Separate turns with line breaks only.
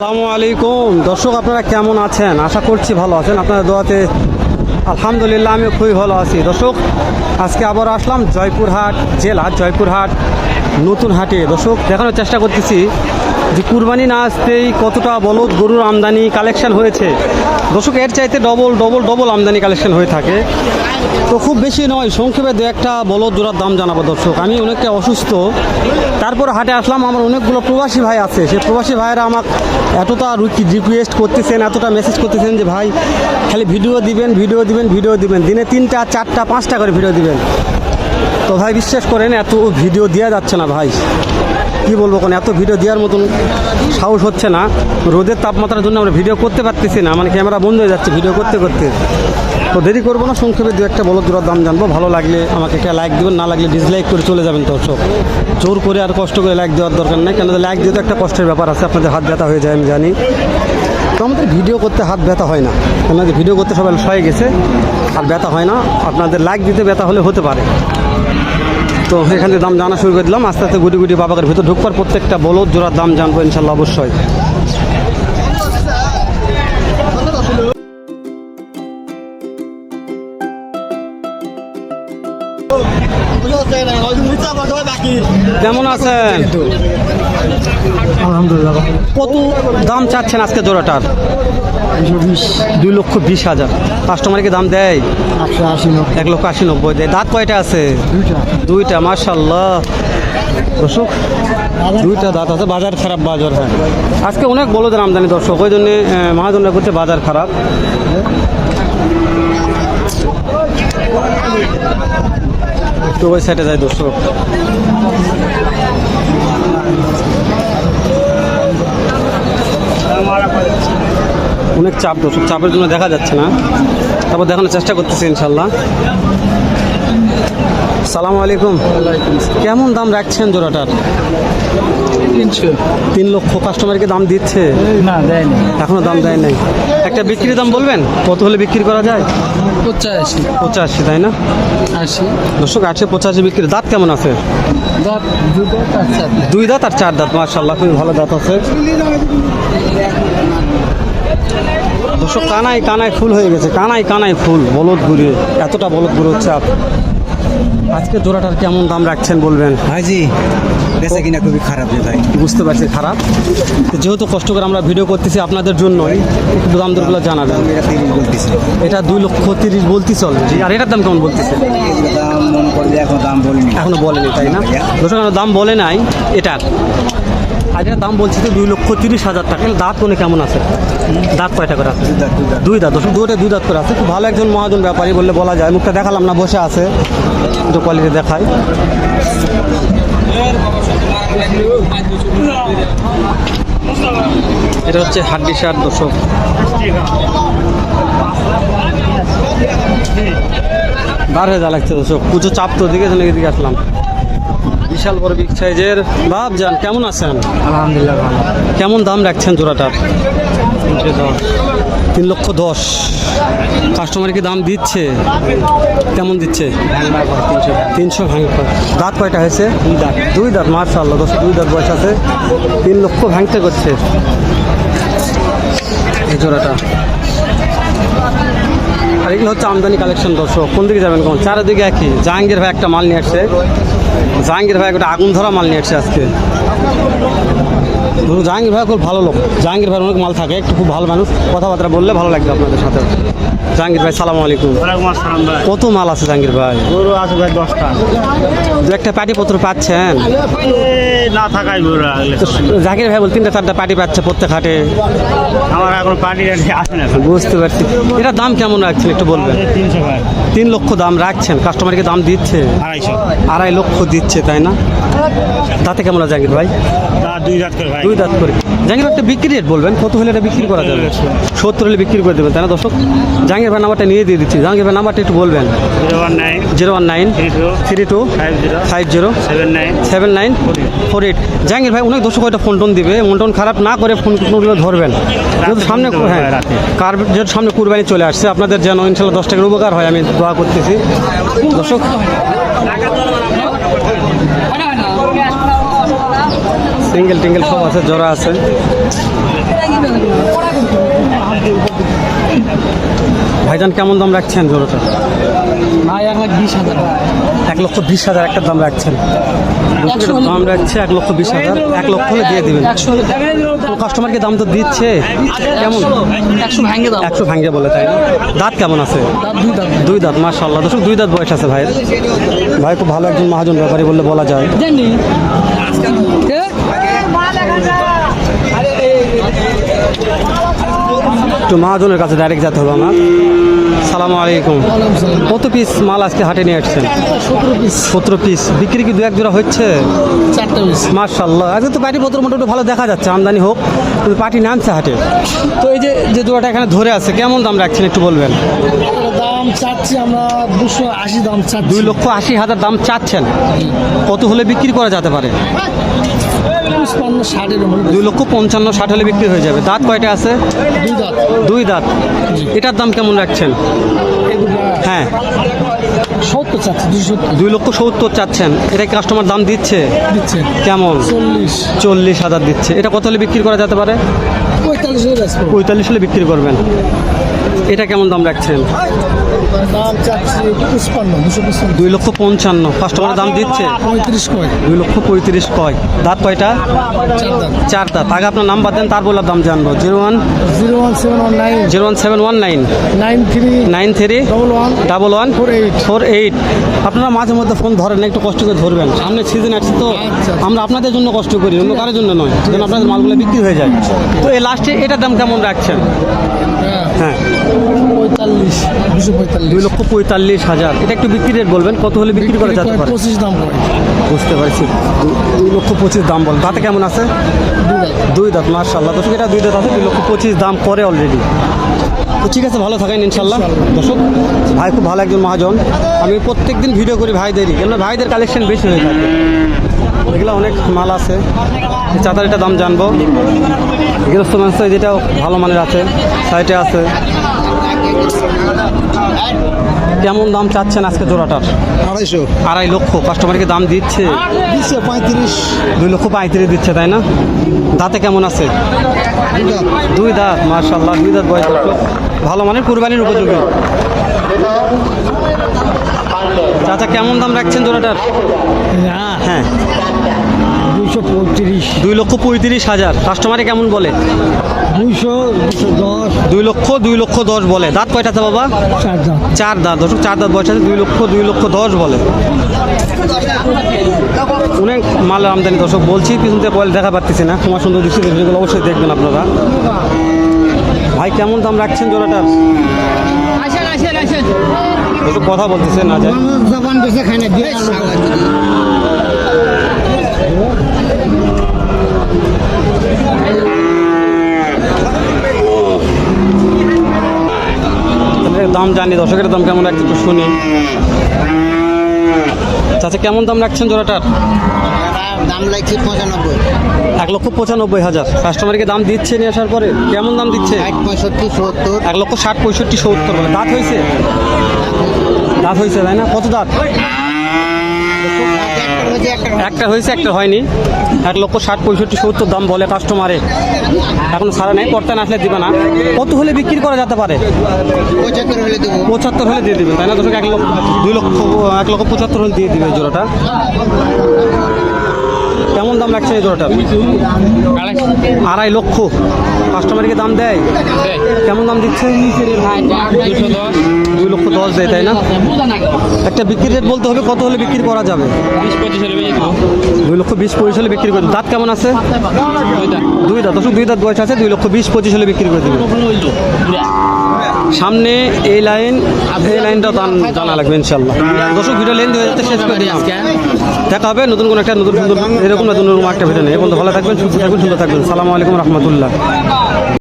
আসসালামু আলাইকুম। দর্শক, আপনারা কেমন আছেন? আশা করছি ভালো আছেন। আপনারা দোয়াতে আলহামদুলিল্লাহ আমি খুবই ভালো আছি। দর্শক, আজকে আবার আসলাম জয়পুরহাট জেলা, জয়পুরহাট নতুন হাটে। দর্শক, দেখানোর চেষ্টা করতেছি। যে কুরবানি না আসতেই কতটা বলদ গরুর আমদানি কালেকশন হয়েছে। দর্শক, এর চাইতে ডবল ডবল ডবল আমদানি কালেকশন হয়ে থাকে। তো খুব বেশি নয়, সংক্ষেপে দু একটা বলদ জোড়ার দাম জানাব দর্শক। আমি অনেকটা অসুস্থ। তারপর হাটে আসলাম, আমার অনেকগুলো প্রবাসী ভাই আছে। সেই প্রবাসী ভাইয়েরা আমাকে এতটা রিকোয়েস্ট করতেছেন, এতটা মেসেজ করতেছেন যে, ভাই, খালি ভিডিও দিবেন ভিডিও দিবেন ভিডিও দিবেন। দিনে তিনটা, চারটা, পাঁচটা করে ভিডিও দিবেন। তো ভাই, বিশ্বাস করেন, এত ভিডিও দেওয়া যাচ্ছে না ভাই। কি বলব কোন এত ভিডিও দেওয়ার মতন সাহস হচ্ছে না। রোদের তাপমাত্রার জন্য আমরা ভিডিও করতে পারতেছি না মানে ক্যামেরা বন্ধ হয়ে যাচ্ছে ভিডিও করতে করতে। তো দেরি করব না, সংক্ষেপে দু একটা বলো দূরের দাম জানব, ভালো লাগলে আমাকে একটা লাইক দেবেন, না লাগলে ডিসলাইক করে চলে যাবেন দর্শক। জোর করে আর কষ্ট করে লাইক দেওয়ার দরকার নেই কেন লাইক দিয়ে তো একটা কষ্টের ব্যাপার আছে, আপনাদের হাত ব্যথা হয়ে যায়, আমি জানি। তো আমাদের ভিডিও করতে হাত ব্যথা হয় না আপনাদের ভিডিও করতে সবাই সয়ে গেছে, আর ব্যথা হয় না। আপনাদের লাইক দিতে ব্যথা হলে হতে পারে। তো এখান থেকে দাম জানা শুরু করে দিলাম। আস্তে আস্তে গুটি গুটি বাবাকের ভিতর ঢুকবার প্রত্যেকটা বলদ জোড়ার দাম জানব ইনশাল্লাহ অবশ্যই। কেমন আছেন?
আলহামদুলিল্লাহ
কত দাম চাচ্ছেন আজকে জোড়াটার? দুই লক্ষ বিশ হাজার। কাস্টমারকে দাম দেয়? এক লক্ষ আশি নব্বই। দেয় দাঁত কয়টা আছে?
দুইটা।
মার্শাল্লাহ দর্শক দুইটা দাঁত আছে বাজার খারাপ বাজার হ্যাঁ। আজকে অনেক বড়দের আমদানি দর্শক। ওই জন্যে মহাজনরা করছে বাজার খারাপ। একটু ওই সাইডে যায় দর্শক। অনেক চাপ দর্শক চাপের জন্য দেখা যাচ্ছে না। তারপর দেখানোর চেষ্টা করতেছি ইনশাল্লাহ সালাম আলাইকুম। কেমন দাম রাখছেন জোড়াটার? তিন লক্ষ কাস্টমারকে দাম দিচ্ছে?
না দেয়নি।
এখনও দাম দেয় নাই। একটা বিক্রির দাম বলবেন? কত হলে বিক্রি করা যায়?
পঁচাশি।
পঁচাশি তাই না?
আশি।
দর্শক আটশো পঁচাশি বিক্রির। দাঁত কেমন আছে? দুই দাঁত আর চার দাঁত। মার্শাল্লাহ খুবই ভালো দাঁত আছে। দর্শক কানাই কানায় ফুল হয়ে গেছে। কানাই কানাই ফুল বলদ ঘুরে এতটা বলদ ঘুরে হচ্ছে আজকে জোড়াটার কেমন দাম রাখছেন বলবেন?
ভাইজি বেচা কিনা খুবই খারাপ যে ভাই।
বুঝতে পারছি খারাপ। যেহেতু কষ্ট করে আমরা ভিডিও করতেছি আপনাদের জন্যই একটু দাম দরগুলো জানাবেন।
এটা
দুই লক্ষ তিরিশ বলতে চল আর এটার দাম কেমন বলতেছে?
দাম এখন দাম বলিনি।
এখনও বলেনি তাই না? দাম বলে নাই এটার। আর এটার দাম বলছি তো দুই লক্ষ তিরিশ হাজার টাকা। দাঁত কোনে কেমন আছে? দাঁত কয়টা করে আছে?
দুই দাঁত, দুই দাঁত।
দুই দাঁত দুটো দুই দাঁত করে আছে। খুব ভালো একজন মহাজন ব্যাপারী বললে বলা যায়। মুখটা দেখালাম না বসে আছে। একটু কোয়ালিটি দেখাই। এটা হচ্ছে হাড্ডি শার্ট দর্শক। বার হয়ে যা লাগছে দর্শক। পুজো চাপ তো দিকে এদিকে আসলাম। বিশাল বড় বিগ সাইজের বাপ যান কেমন আছেন?
আলহামদুলিল্লাহ ভালো।
কেমন দাম রাখছেন জোড়াটার তিন লক্ষ দশ। কাস্টমার কি দাম দিচ্ছে? কেমন দিচ্ছে?
তিনশো
তিনশো ভাঙতে দাঁত কয়টা হয়েছে? দুই দাঁত। দুই দাঁত মার্শাল্লাহ দশ দুই দাঁত বয়স আছে। তিন লক্ষ ভাঙতে করছে। এই জোড়াটা। আর এগুলো হচ্ছে আমদানি কালেকশন দর্শক। কোন দিকে যাবেন কোন চারিদিকে একই। জাহাঙ্গীর ভাই একটা মাল নিয়ে আসছে। জাহাঙ্গীর ভাই একটা আগুন ধরা মাল নিয়ে আসছে আজকে। জাহাঙ্গীর ভাই খুব ভালো লোক। জাহাঙ্গীর ভাই অনেক মাল থাকে একটু খুব ভালো মানুষ। কথাবার্তা বললে ভালো লাগবে আপনাদের সাথে। জাহাঙ্গীর ভাই সালাম আলাইকুম। কত মাল আছে জাহাঙ্গীর ভাই?
গরু আছে ভাই দশটা।
একটা পাটি পত্র পাচ্ছেন
না থাকাই গরু
জাহাঙ্গীর ভাই বল তিনটা চারটা পাটি পাচ্ছে প্রত্যেক হাটে।
আমার এখন পার্টি আসে না
বুঝতে পারছি। এটার দাম কেমন রাখছেন একটু বলবেন?
তিনশো
তিন লক্ষ দাম রাখছেন। কাস্টমারকে দাম দিচ্ছে?
আড়াইশো।
আড়াই লক্ষ দিচ্ছে তাই না? তাতে কেমন আছে জাহাঙ্গীর ভাই?
দুই রাত করে ভাই
দুই দাঁত করে জাহাঙ্গীর একটা বিক্রি রেট বলবেন কত হলে এটা বিক্রি করা যাবে সত্তর হলে বিক্রি করে দেবেন তাই না দর্শক জাহাঙ্গীর ভাই নাম্বারটা নিয়ে দিয়ে দিচ্ছি জাহাঙ্গীর ভাই নাম্বারটা একটু বলবেন
zero one nine
zero one nine
three two five zero seven nine
seven nine four eight Jahangir ভাই অনেক দর্শক হয়তো ফোন টোন দিবে মন টোন খারাপ না করে ফোন টোনগুলো ধরবেন যেহেতু সামনে হ্যাঁ
ভাই,
কার যেহেতু সামনে কুরবানি চলে আসছে আপনাদের যেন ইনশাল্লাহ দশ টাকার উপকার হয় আমি দোয়া করতেছি দর্শক টিঙ্গেল টিঙ্গেল সব আছে জোড়া আছে। ভাইজান কেমন দাম রাখছেন জোড়াটা
এক
লক্ষ বিশ হাজার একটা দাম রাখছেন। দাম রাখছে এক লক্ষ বিশ হাজার। এক লক্ষ হলে দিয়ে দেবেন। কাস্টমারকে দাম তো দিচ্ছে। কেমন?
একশো ভাঙ্গে
একশো বলে তাই দাঁত কেমন আছে?
দুই
দাঁত। মার্শাল্লাহ দশ দুই দাঁত বয়স আছে ভাই ভাই খুব ভালো একজন মহাজন ব্যাপারী বললে বলা যায়। একটু মহাজনের কাছে ডাইরেক্ট যেতে হবে আমার। সালামু আলাইকুম। কত পিস মাল আজকে হাটে নিয়ে আসছেন?
সতেরো পিস
বিক্রি কি দু এক জোড়া হচ্ছে? মার্শাল্লাহ আজকে তো পাটি পত্র মোটামুটি ভালো দেখা যাচ্ছে আমদানি হোক। কিন্তু পাটি নামছে হাটে। তো এই যে যে জোড়াটা এখানে ধরে আছে কেমন দাম রাখছেন একটু বলবেন?
দাম চাচ্ছি আমরা দুশো আশি দাম চাচ্ছি।
দুই লক্ষ আশি হাজার দাম চাচ্ছেন। কত হলে বিক্রি করা যেতে পারে?
পুষ্পান্ন ষাটের
দুই লক্ষ পঞ্চান্ন ষাট হলে বিক্রি হয়ে যাবে। দাঁত কয়টা আছে?
দুই দাঁত।
দুই দাঁত। এটার দাম কেমন রাখছেন? হ্যাঁ।
সত্তর চাচ্ছি দুশো সত্তর।
দুই লক্ষ সত্তর চাচ্ছেন। এটা কাস্টমার দাম দিচ্ছে?
দিচ্ছে।
কেমন?
চল্লিশ।
চল্লিশ হাজার দিচ্ছে। এটা কত হলে বিক্রি করা যেতে পারে?
পঁয়তাল্লিশ
পঁয়তাল্লিশ হলে বিক্রি করবেন। এটা কেমন দাম রাখছেন?
দাম চাচ্ছি পুষ্পান্ন দুশো পুষ্পান্ন
দুই লক্ষ পঞ্চান্ন। কাস্টমার দাম দিচ্ছে?
পঁয়ত্রিশ কয়?
দুই লক্ষ পঁয়ত্রিশ কয়। দাঁত কয়টা?
চার
দাঁত। আগে আপনার নাম্বার দেন তার বলার দাম জানব। Zero one?
Zero one seven one nine.
Zero one seven one nine.
Nine three
nine three
double one
double one
four eight.
Four eight. আপনারা মাঝে মধ্যে ফোন ধরেন না, একটু কষ্ট করে ধরবেন। সামনে সিজন আসছে তো।
আচ্ছা।
আমরা আপনাদের জন্য কষ্ট করি অন্য কারোর জন্য নয়। যেন আপনাদের মালগুলো বিক্রি হয়ে যায়। তো এই লাস্টে এটার দাম কেমন রাখছেন?
হ্যাঁ
হ্যাঁ।
পঁয়তাল্লিশ দুশো পঁয়তাল্লিশ।
দুই লক্ষ পঁয়তাল্লিশ হাজার। এটা একটু বিক্রি রেট বলবেন কত হলে বিক্রি করা যেতে পারে?
পঁচিশ দাম
বুঝতে পারছি। দুই লক্ষ পঁচিশ দাম বল তাতে কেমন আছে?
দুই
দাঁত। মার্শাল্লাহ দর্শক এটা দুই দাঁত আছে দুই লক্ষ পঁচিশ দাম করে অলরেডি তো ঠিক আছে ভালো থাকেন ইনশাল্লাহ দর্শক ভাই খুব ভালো একজন মহাজন। আমি প্রত্যেক দিন ভিডিও করি ভাইদেরই কেন ভাইদের কালেকশন বেশি হয়ে থাকে। এগুলো অনেক মাল আছে। চাতারিটা দাম জানব। গৃহস্থ মাংস যেটাও ভালো মানের আছে সাইটে আছে। কেমন দাম চাচ্ছেন আজকে জোড়াটার?
আড়াইশো।
আড়াই লক্ষ। কাস্টমারকে দাম দিচ্ছে।
দিচ্ছে পঁয়ত্রিশ।
দুই লক্ষ পঁয়ত্রিশ দিচ্ছে তাই না? দাঁতে কেমন আছে? দুই দাঁত। মার্শাল্লাহ দুই দাঁত বয়স। ভালো মানের কুরবানির উপযোগী। চাচা কেমন দাম রাখছেন জোড়াটার? হ্যাঁ।
পঁয়ত্রিশ।
দুই লক্ষ পঁয়ত্রিশ হাজার। কাস্টমারে কেমন বলে?
দুইশো দুশো দশ।
দুই লক্ষ দুই লক্ষ দশ বলে। দাঁত কয়টা আছে বাবা?
চার দাম
চার দাঁত। দর্শক চার দাঁত বয়স আছে দুই লক্ষ দুই লক্ষ দশ বলে। অনেক মাল আমদানি দর্শক বলছি পিছন থেকে বলে দেখা পাচ্ছি না। তোমার সুন্দর দৃষ্টি ভিডিওগুলো অবশ্যই দেখবেন আপনারা। ভাই কেমন দাম রাখছেন জোড়াটার? দর্শক কথা বলতেছে না যায়। দাম জানি দর্শকের দাম কেমন রাখছে একটু শুনি। চাচা কেমন দাম রাখছেন জোড়াটার?
দাম লাগছে পঁচানব্বই।
এক লক্ষ পঁচানব্বই হাজার। কাস্টমারকে দাম দিচ্ছে নিয়ে আসার পরে? কেমন দাম দিচ্ছে?
ষাট পঁয়ষট্টি সত্তর।
এক লক্ষ ষাট পঁয়ষট্টি সত্তর দাঁত হয়েছে। দাঁত হয়েছে তাই না? কত দাঁত? একটা হয়েছে একটা হয়নি। এক লক্ষ ষাট পঁয়ষট্টি সত্তর দাম বলে কাস্টমারে এখন সারা নেই পড়তে না আসলে দিবে না। কত হলে বিক্রি করা যেতে পারে?
পঁচাত্তর হলে
দিয়ে দিবে তাই না? দর্শক এক লক্ষ দুই লক্ষ এক লক্ষ পঁচাত্তর হলে দিয়ে দিবে জোড়াটা। দাম রাখছে এই জোড়াটা আড়াই লক্ষ। কাস্টমারকে দাম দেয়? কেমন দাম দিচ্ছে? দুই লক্ষ দশ দেয়, তাই না? একটা বিক্রি রেট বলতে হবে, কত হলে বিক্রি করা যাবে? দুই লক্ষ বিশ পঁচিশ হলে বিক্রি করে দাঁত কেমন আছে? দুই দাঁত। দুই দাঁত বয়স আছে, দুই লক্ষ বিশ পঁচিশ হলে বিক্রি করে দেবে। সামনে এই লাইন, এই লাইনটা দান, জানা লাগবে ইনশাল্লাহ দর্শক, ভিডিও লেন হয়ে যাচ্ছে, শেষ করে দেখা হবে নতুন কোনো একটা নতুন, এরকম নতুন রকম একটা ভিডিও নেই বন্ধু ভালো থাকবেন সুস্থ থাকবেন সুন্দর থাকবেন। সালামু আলাইকুম রহমতুল্লাহ।